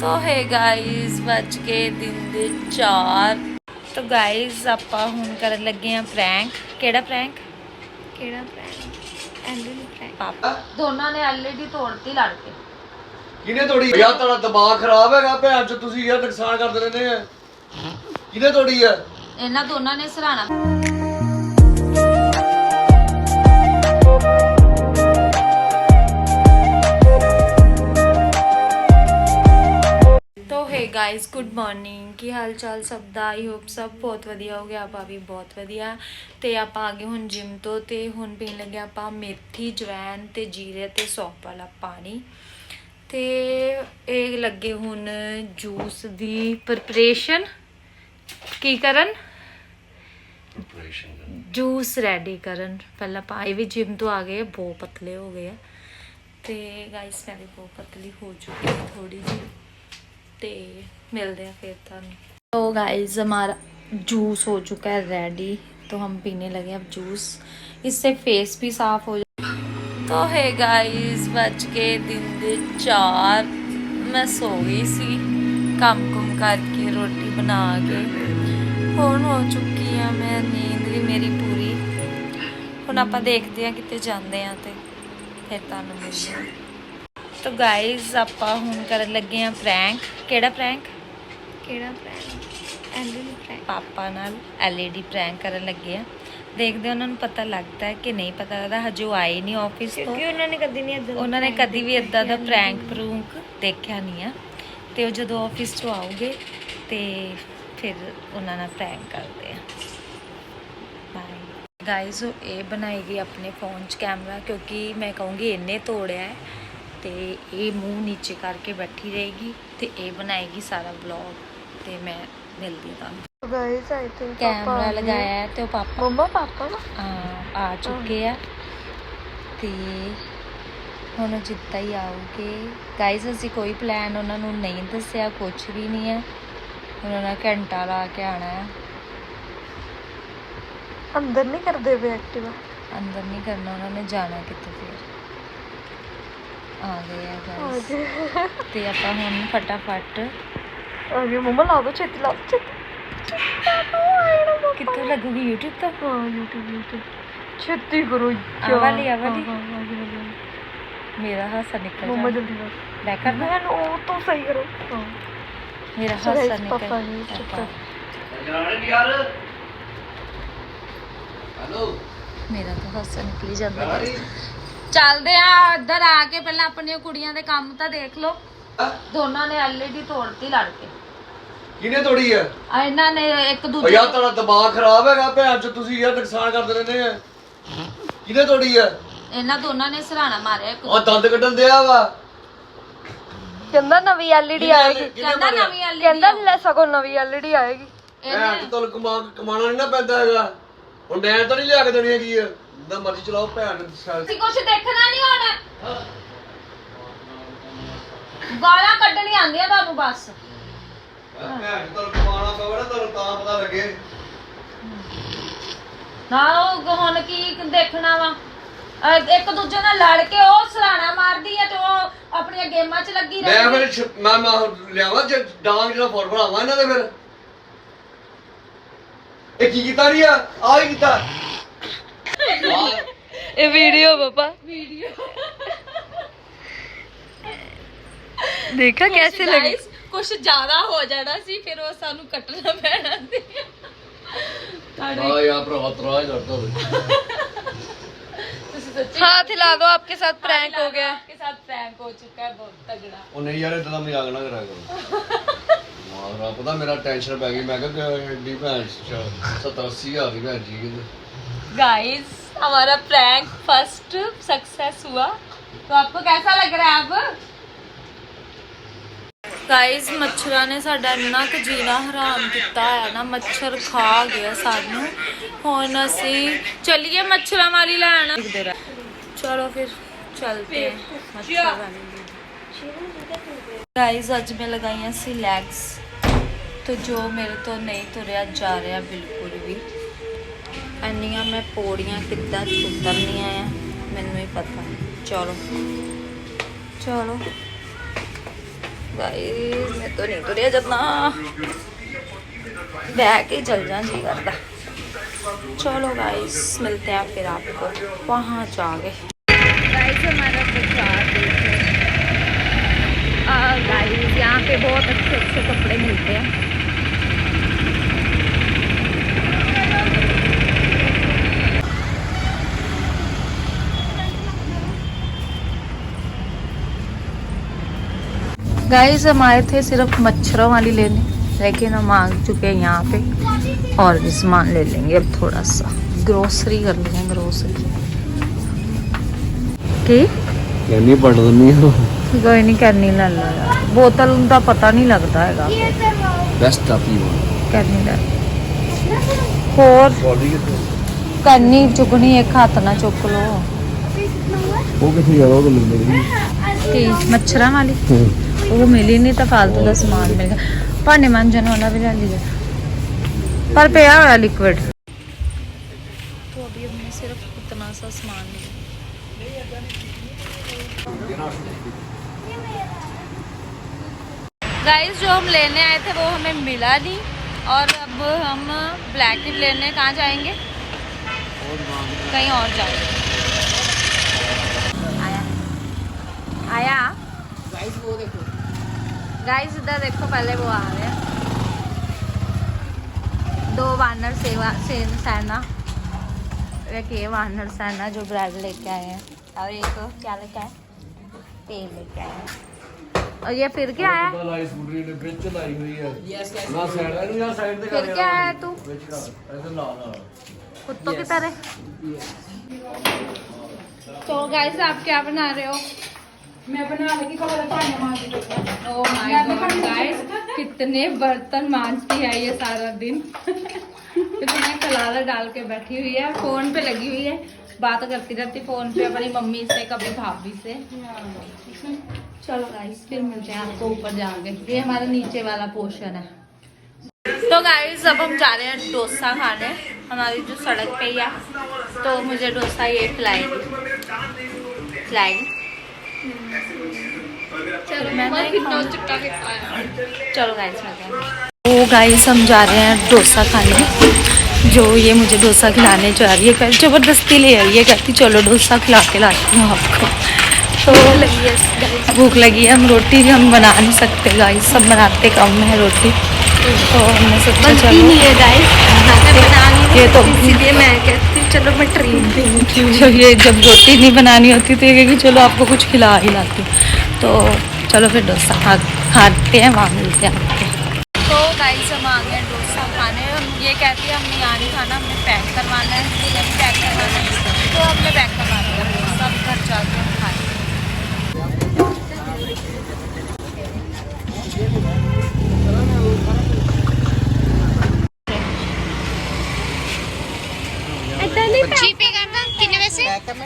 ਤੋ ਹੈ ਗਾਇਸ ਵੱਜ ਕੇ ਦਿਨ ਦੇ 4 ਤੋ ਗਾਇਸ ਆਪਾਂ ਹੁਣ ਕਰਨ ਲੱਗੇ ਆ ਪ੍ਰੈਂਕ ਕਿਹੜਾ ਪ੍ਰੈਂਕ ਕਿਹੜਾ ਪ੍ਰੈਂਕ ਐਲਡੀ ਪ੍ਰੈਂਕ ਪਾਪਾ। ਦੋਨਾਂ ਨੇ ਐਲਡੀ ਤੋੜਤੀ ਲੜ ਕੇ ਕਿਹਨੇ ਤੋੜੀ? ਯਾਰ ਤੁਹਾਡਾ ਦਿਮਾਗ ਖਰਾਬ ਹੈਗਾ ਭੈਣ ਚ ਤੁਸੀਂ ਯਾਰ ਨੁਕਸਾਨ ਕਰਦੇ ਰਹਿੰਦੇ ਆ। ਕਿਹਨੇ ਤੋੜੀ ਆ? ਇਹਨਾਂ ਦੋਨਾਂ ਨੇ ਸਰਾਣਾ। ਗਾਇਸ ਗੁੱਡ ਮਾਰਨਿੰਗ ਕੀ ਹਾਲ ਚਾਲ ਸਭ ਦਾ? ਆਈ ਹੋਪ ਸਭ ਬਹੁਤ ਵਧੀਆ ਹੋ ਗਿਆ ਆਪਾਂ ਵੀ ਬਹੁਤ ਵਧੀਆ। ਤੇ ਆਪਾਂ ਆ ਗਏ ਹੁਣ ਜਿਮ ਤੋਂ ਤੇ ਹੁਣ ਪੀਣ ਲੱਗੇ ਆਪਾਂ ਮੇਥੀ ਜਵੈਨ ਤੇ ਜੀਰੇ ਤੇ ਸੌਂਫ ਵਾਲਾ ਪਾਣੀ। ਤੇ ਇਹ ਲੱਗੇ ਹੁਣ ਜੂਸ ਦੀ ਪ੍ਰਿਪਰੇਸ਼ਨ ਕੀ ਕਰਨ? ਜੂਸ ਰੈਡੀ ਕਰਨ। ਪਹਿਲਾਂ ਆਪਾਂ ਇਹ ਵੀ ਜਿਮ ਤੋਂ ਆ ਗਏ ਬਹੁਤ ਪਤਲੇ ਹੋ ਗਏ ਆ। ਤੇ ਗਾਇਸ ਮੈਂ ਵੀ ਬਹੁਤ ਪਤਲੀ ਹੋ ਚੁੱਕੀ ਥੋੜੀ ਜਿਹੀ। ਤੇ मिलते हैं फिर ਤੁਹਾਨੂੰ। तो गाइस ਹਮਾਰਾ ਜੂਸ ਹੋ ਚੁੱਕਾ है रेडी तो हम पीने लगे अब जूस इससे फेस भी साफ हो जाए तो है गाइस बच के दिन ਦੇ 4 ਮੈਂ ਸੋ ਗਈ ਸੀ ਕੰਮ ਕੁਮ ਕਰਕੇ ਰੋਟੀ ਬਣਾ ਕੇ। ਹੁਣ ਹੋ ਚੁੱਕੀ ਆ ਮੈਂ ਨੀਂਦ ਵੀ ਮੇਰੀ ਪੂਰੀ। ਹੁਣ ਆਪਾਂ ਦੇਖਦੇ ਆ ਕਿਤੇ ਜਾਂਦੇ ਆ ਤੇ ਫਿਰ ਤੁਹਾਨੂੰ ਮਿਲਦੇ ਆ ਤੋ ਗਾਇਸ ਆਪਾਂ ਹੁਣ ਕਰਨ ਲੱਗੇ ਆ ਪ੍ਰੈਂਕ ਕਿਹੜਾ ਪ੍ਰੈਂਕ ਕਿਹੜਾ ਪ੍ਰੈਂਕ ਐਲਈਡੀ ਪ੍ਰੈਂਕ ਪਾਪਾ ਨਾਲ ਐਲਈਡੀ ਪ੍ਰੈਂਕ ਕਰਨ ਲੱਗੇ ਆ ਦੇਖਦੇ ਉਹਨਾਂ ਨੂੰ ਪਤਾ ਲੱਗਦਾ ਹੈ ਕਿ ਨਹੀਂ ਪਤਾ ਲੱਗਦਾ। ਹਜੇ ਉਹ ਆਏ ਨਹੀਂ ਆਫਿਸ ਤੋਂ। ਕਿਉਂਕਿ ਉਹਨਾਂ ਨੇ ਕਦੀ ਨਹੀਂ ਇਦਾਂ ਉਹਨਾਂ ਨੇ ਕਦੀ ਵੀ ਇਦਾਂ ਦਾ ਪ੍ਰੈਂਕ ਪ੍ਰੂੰਕ ਦੇਖਿਆ ਨਹੀਂ ਆ। ਤੇ ਉਹ ਜਦੋਂ ਆਫਿਸ ਤੋਂ ਆਉਗੇ ਤੇ ਫਿਰ ਉਹਨਾਂ ਨਾਲ ਪ੍ਰੈਂਕ ਕਰਦੇ ਆ ਬਾਏ ਗਾਇਸ ਇਹ ਬਣਾਏਗੀ ਆਪਣੇ ਫੋਨ 'ਚ ਕੈਮਰਾ ਕਿਉਂਕਿ ਮੈਂ ਕਹੂੰਗੀ ਇਹਨੇ ਤੋੜਿਆ ਹੈ। ਤੇ ਇਹ ਮੂੰਹ ਨੀਚੇ ਕਰਕੇ ਬੈਠੀ ਰਹੇਗੀ ਤੇ ਇਹ ਬਣਾਏਗੀ ਸਾਰਾ ਵਲੌਗ ਤੇ ਮੈਂ ਮਿਲਦੀ ਹਾਂ ਤੁਹਾਨੂੰ। ਗਾਇਸ ਆਈ ਥਿੰਕ ਕੈਮਰਾ ਲਗਾਇਆ ਹੈ ਤੇ ਉਹ ਪਾਪਾ ਮੰਮਾ ਪਾਪਾ ਨਾ? ਆ ਚੁੱਕੇ ਆ। ਤੇ ਹੁਣ ਜਿੱਦਾਂ ਹੀ ਆਉਗੇ ਗਾਇਸ ਅਸੀਂ ਕੋਈ ਪਲਾਨ ਉਹਨਾਂ ਨੂੰ ਨਹੀਂ ਦੱਸਿਆ ਕੁਝ ਵੀ ਨਹੀਂ ਹੈ ਉਹਨਾਂ ਨੇ ਘੰਟਾ ਲਾ ਕੇ ਆਣਾ ਹੈ ਅੰਦਰ ਨਹੀਂ ਕਰਦੇ ਵੇ ਐਕਟਿਵਾ ਅੰਦਰ ਨਹੀਂ ਕਰਨਾ ਉਹਨਾਂ ਨੇ ਜਾਣਾ ਕਿਤੇ ਫਿਰ? ਆ ਗਏ ਆ ਗਾਇਸ ਤੇ ਆਪਾਂ ਹੁਣ ਫਟਾਫਟ ਆਜੇ ਮੰਮਾ ਲਾ ਦੋ ਛੇਤੀ ਲਾ ਦੋ ਛੇਤੀ। ਕਿੱਥੋਂ ਲੱਗੂਗੀ YouTube ਤੋਂ? ਹਾਂ YouTube YouTube ਛੇਤੀ ਕਰੋ ਆਹ ਵਾਲੀ, ਆਹ ਵਾਲੀ? ਹਾਂ, ਹਾਂ। ਮੇਰਾ ਹਾਸਾ ਨਿਕਲ ਮੰਮਾ ਜਲਦੀ ਲਾ ਬੈਕ ਕਰਨਾ? ਮੈਂ ਉਹ ਤੋਂ ਸਹੀ ਕਰੋ। ਹਾਂ। ਮੇਰਾ ਹਾਸਾ ਨਿਕਲ ਪਾਪਾ ਨੇ ਚੁੱਪ ਕਰ ਜਾਣੇ ਯਾਰ ਹੈਲੋ। ਮੇਰਾ ਤਾਂ ਹਾਸਾ ਨਿਕਲ ਹੀ ਜਾਂਦਾ। guys। ਚੱਲਦੇ ਆ ਇੱਧਰ ਆ ਕੇ ਪਹਿਲਾਂ ਆਪਣੀਆਂ ਕੁੜੀਆਂ ਦੇ ਕੰਮ ਤਾਂ ਦੇਖ ਲਓ। ਦੋਨਾਂ ਨੇ ਐਲਈਡੀ ਤੋੜਤੀ ਲੜ ਕੇ। ਕਿਹਨੇ ਤੋੜੀ ਆ? ਆ ਇਹਨਾਂ ਨੇ ਇੱਕ ਓ ਦੂਜੇ ਯਾਰ ਤੁਹਾਡਾ ਦਿਮਾਗ ਖਰਾਬ ਹੈਗਾ ਭੈਣ ਚ ਤੁਸੀਂ ਯਾਰ ਨੁਕਸਾਨ ਕਰਦੇ ਰਹਿੰਦੇ ਆ। ਕਿਹਨੇ ਤੋੜੀ ਆ? ਇਹਨਾਂ ਦੋਨਾਂ ਨੇ ਸਰਾਣਾ ਮਾਰਿਆ ਇੱਕ ਉਹ ਦੰਦ ਕੱਢਣ ਦਿਆ ਵਾ। ਕਹਿੰਦਾ ਨਵੀਂ ਐਲਈਡੀ ਆਏਗੀ। ਕਹਿੰਦਾ ਨਵੀਂ ਐਲਈਡੀ ਕਹਿੰਦਾ ਲੈ ਸਕੋ ਨਵੀਂ ਐਲਈਡੀ ਆਏਗੀ। ਭੈਣ ਚ ਤੁਹਾਨੂੰ ਕਮਾ ਕਮਾਣਾ ਨਹੀਂ ਨਾ ਪੈਂਦਾ ਹੈਗਾ। ਹੁਣ ਮੈਂ ਤਾਂ ਨਹੀਂ ਲਿਆ ਕੇ ਦੇਣੀ ਹੈਗੀ ਆ। ਜਿੱਦਾਂ ਮਰਜ਼ੀ ਚਲਾਓ ਭੈਣ ਨੂੰ ਸਾਲ ਤੁਸੀਂ ਕੁਝ ਦੇਖਣਾ ਨਹੀਂ ਹੁਣ? ਗਾਲਾਂ ਕੱਢਣੀ ਆਉਂਦੀਆਂ ਤੁਹਾਨੂੰ ਬਸ। ਭੈਣ ਤੁਹਾਨੂੰ ਕਮਾਣਾ ਪਵੇ ਨਾ ਤੁਹਾਨੂੰ ਤਾਂ ਪਤਾ ਲੱਗੇ। ਨਾ ਉਹ ਹੁਣ ਕੀ ਦੇਖਣਾ ਵਾ? ਅਹ ਇੱਕ ਦੂਜੇ ਨਾਲ ਲੜ ਕੇ ਉਹ ਸਰਾਣਾ ਮਾਰਦੀ ਹੈ ਤੇ ਉਹ ਆਪਣੀਆਂ ਗੇਮਾਂ 'ਚ ਲੱਗੀ ਮੈਂ ਰਹਿੰਦੀ ਫਿਰ ਛ- ਮੈਂ ਮੈਂ ਲਿਆਵਾਂ ਜੇ ਡਾਂਗ ਜਿਹੜਾ ਫੋਰ ਬਣਾਵਾਂ ਇਹਨਾਂ ਦੇ ਫਿਰ। ਇਹ ਕੀ ਕੀਤਾ ਨਹੀਂ ਆ? ਆ ਹੀ ਕੀਤਾ। ਇਹ ਵੀਡੀਓ ਪਾਪਾ ਦੇਖਾ ਕੈਸੇ ਲੱਗੇ ਕੁਝ ਜ਼ਿਆਦਾ ਹੋ ਜਾਣਾ ਸੀ ਫਿਰ ਉਹ ਸਾਨੂੰ ਕੱਟਣਾ ਪੈਣਾ ਸੀ ਆ ਯਾ ਭਰਾ ਤਰਾ ਹੀ ਕਰਦਾ ਹੋਵੇ ਤੁਸੀਂ ਸੱਚੀ हाथ हिला दो आपके साथ प्रैंक हो गया आपके साथ प्रैंक हो चुका है बहुत तगड़ा ਉਹ ਨਹੀਂ ਯਾਰ ਇਦਾਂ ਦਾ ਮਜ਼ਾਕ ਨਾ ਕਰਿਆ ਕਰੋ ਮਾਰਾ ਪਤਾ ਮੇਰਾ ਟੈਨਸ਼ਨ ਪੈ ਗਈ ਮੈਂ ਕਿਹਾ ਕਿ ਐਡੀ ਭੈਣ 70 80 ਹਜ਼ਾਰ ਦੀ ਭੈਣ ਜੀ ਕਿਤੇ गाइस हमारा प्रैंक फर्स्ट सक्सेस हुआ तो आपको कैसा लग रहा है अब ਗਾਇਸ ਮੱਛਰਾਂ ਨੇ ਸਾਡਾ ਇੰਨਾ ਕੁ ਜੀਣਾ ਹਰਾਮ ਕੀਤਾ ਹੈ ਨਾ ਮੱਛਰ ਖਾ ਗਿਆ ਸਾਨੂੰ ਹੁਣ ਅਸੀਂ ਚੱਲੀਏ ਮੱਛਰਾਂ ਵਾਲੀ ਲੈਣ ਚਲੋ ਫਿਰ ਚਲਤੇ हैं मच्छर वाली ਗਾਇਸ ਅੱਜ ਮੈਂ ਲਗਾਈਆਂ ਸੀ ਲੈਗਸ ਤੇ ਜੋ ਮੇਰੇ ਤੋਂ ਨਹੀਂ ਤੁਰਿਆ ਜਾ ਰਿਹਾ ਬਿਲਕੁਲ ਵੀ ਇੰਨੀਆਂ ਮੈਂ ਪੌੜੀਆਂ ਕਿੱਦਾਂ ਉਤਰਨੀਆਂ ਆ ਮੈਨੂੰ ਹੀ ਪਤਾ ਚਲੋ ਚਲੋ ਗਾਇਸ ਮੈਂ ਤਾਂ ਨਹੀਂ ਤੁਰਿਆ ਜਾਂਦਾ ਬਹਿ ਕੇ चल जा जी करता चलो गाइस मिलते हैं फिर आपको वहाँ जाके गाइस हमारा बाजार गाइस यहाँ पे बहुत अच्छे अच्छे कपड़े मिलते हैं गाइस हम आए थे सिर्फ मच्छरों वाली लेने लेकिन हम आ चुके हैं यहाँ पे और भी सामान ले लेंगे अब थोड़ा सा ग्रोसरी कर लेंगे ग्रोसरी की ਕਹਿੰਨੀ ਪੜ ਦਿੰਨੀ ਆ कोई नहीं करनी ला लो यार बोतल उनका पता नहीं लगता हैगा ਬੈਸਟ ਆ ਪੀ करनी ला और ਬੋਡੀ ਕਿੱਥੇ करनी चुकनी एक हाथ ना चुक लो ਉਹ ਕਿੱਥੇ ਗਿਆ ਉਹ ਤਾਂ ਮਿਲ ਨਹੀਂ की मच्छरा वाली वो मिली नहीं तो फालतू का समान मिल गया भांडे मांजन वाला भी ले लिया पर पे हुआ लिक्विड तो अभी हमने सिर्फ इतना सा सामान लिया गाइस जो हम लेने आए थे वो हमें मिला नहीं और अब हम ब्लैकेट लेने कहाँ जाएंगे कहीं और जाएंगे आया। गाइस वो देखो। गाइस इधर देखो पहले वो आ रहे हैं। दो वानर सेवा सेन सेना। एक ये वानर सेना जो ब्रेड लेके आए हैं। और एक तो क्या लेके आए? तेल लेके आए और ये फिर क्या आया फिर क्या आया तू? कुत्तों की तरह। तो गाइस आप क्या बना रहे हो? मैं बना लगी पानी ओ माय गॉड गाइस कितने बर्तन मांजती है ये सारा दिन। कितने कलारा डाल के बैठी हुई है फ़ोन पे लगी हुई है। बात करती रहती फ़ोन पे अपनी मम्मी से कभी भाभी से। चलो गाइस फिर मिलते हैं आपको ऊपर जाके। ये हमारा नीचे वाला पोर्शन है। तो गाइस अब हम जा रहे हैं डोसा खाने। हमारी जो सड़क पे ही है तो मुझे डोसा ये खिलाएगी खिलाएगी चलो गाइस वो गाइस हम जा रहे हैं डोसा खाने। जो ये मुझे डोसा खिलाने जा रही है ज़बरदस्ती ले आई है कहती चलो डोसा खिला के लाती हूँ आपको। तो भूख लगी है हम रोटी भी हम बना नहीं सकते गाइस सब बनाते कम है रोटी। तो हमने सोचा चलो। है गाइस ये तो मैं कहती चलो मैं ट्रेन जो ये जब रोटी नहीं बनानी होती तो ये कि चलो आपको कुछ खिला ही लाती हूँ। तो चलो फिर डोसा खा खाते हैं वहाँ मिलते हैं आपको। तो गाइस हम आ गए डोसा खाने। हम ये कहती है हमने यहाँ नहीं खाना हमने पैक करवाना है पैक करवाना है। तो हमने पैक करवा है। सब घर जाते हम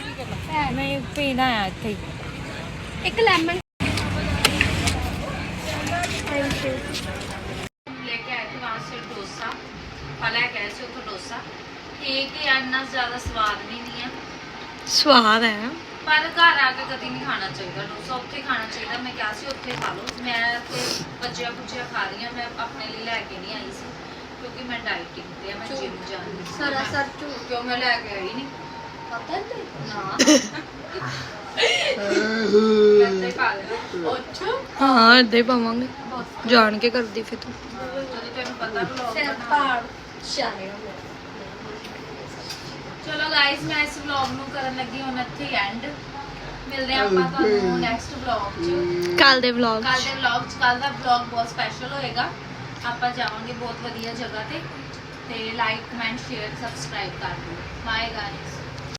ਨਹੀਂ ਪੀਣਾ ਆ ਇੱਥੇ ਇੱਕ ਲੈਮਨ ਥੈਂਕ ਯੂ ਲੈ ਕੇ ਆਏ ਥੇ ਵਹਾਂ ਸੇ ਡੋਸਾ ਫਲਾ ਕਹੇ ਸੇ ਉਥੋਂ ਡੋਸਾ ਠੀਕ ਹੀ ਆ ਇੰਨਾ ਜ਼ਿਆਦਾ ਸਵਾਦ ਵੀ ਨਹੀਂ ਆ ਸਵਾਦ ਹੈ। ਪਰ ਘਰ ਆ ਕੇ ਕਦੀ ਨਹੀਂ ਖਾਣਾ ਚਾਹੀਦਾ। ਡੋਸਾ ਉੱਥੇ ਖਾਣਾ ਚਾਹੀਦਾ। ਮੈਂ ਕਿਹਾ ਸੀ ਉੱਥੇ ਖਾ ਲਓ। ਮੈਂ ਤੇ ਬੱਚਿਆਂ ਬੁੱਚਿਆਂ ਖਾ ਰਹੀ ਆ ਮੈਂ ਆਪਣੇ ਲਈ ਲੈ ਕੇ ਨਹੀਂ ਆਈ ਸੀ ਕਿਉਂਕਿ ਮੈਂ ਡਾਈਟਿੰਗ ਤੇ ਆ। ਮੈਂ ਜਿਮ ਜਾਂਦੀ ਸੀ ਸਰਾਸਰ ਝੂਠ ਕਿਉਂ? ਮੈਂ ਲੈ ਕੇ ਆਈ ਨਹੀਂ। ਹਾਂ ਏਦਾਂ ਹੀ ਜਾਣ ਕੇ ਕਰਦੀ ਫੇ ਤੂੰ। ਚਲੋ ਗਾਇਸ ਮੈਂ ਇਸ ਵਲੌਗ ਨੂੰ ਕਰਨ ਲੱਗੀ ਹੁਣ ਇੱਥੇ ਐਂਡ ਮਿਲਦੇ ਹਾਂ ਆਪਾਂ ਤੁਹਾਨੂੰ ਨੈਕਸਟ ਵਲੌਗ 'ਚ। ਕੱਲ ਦੇ ਵਲੌਗ ਕੱਲ ਦੇ ਵਲੌਗ 'ਚ ਕੱਲ ਦਾ ਵਲੌਗ ਬਹੁਤ ਸਪੈਸ਼ਲ ਹੋਏਗਾ। ਆਪਾਂ ਜਾਵਾਂਗੇ ਬਹੁਤ ਵਧੀਆ ਜਗ੍ਹਾ ਤੇ। ਤੇ ਲਾਈਕ ਕਮੈਂਟ ਸ਼ੇਅਰ ਸਬਸਕ੍ਰਾਈਬ ਕਰ ਦਿਓ। Bye guys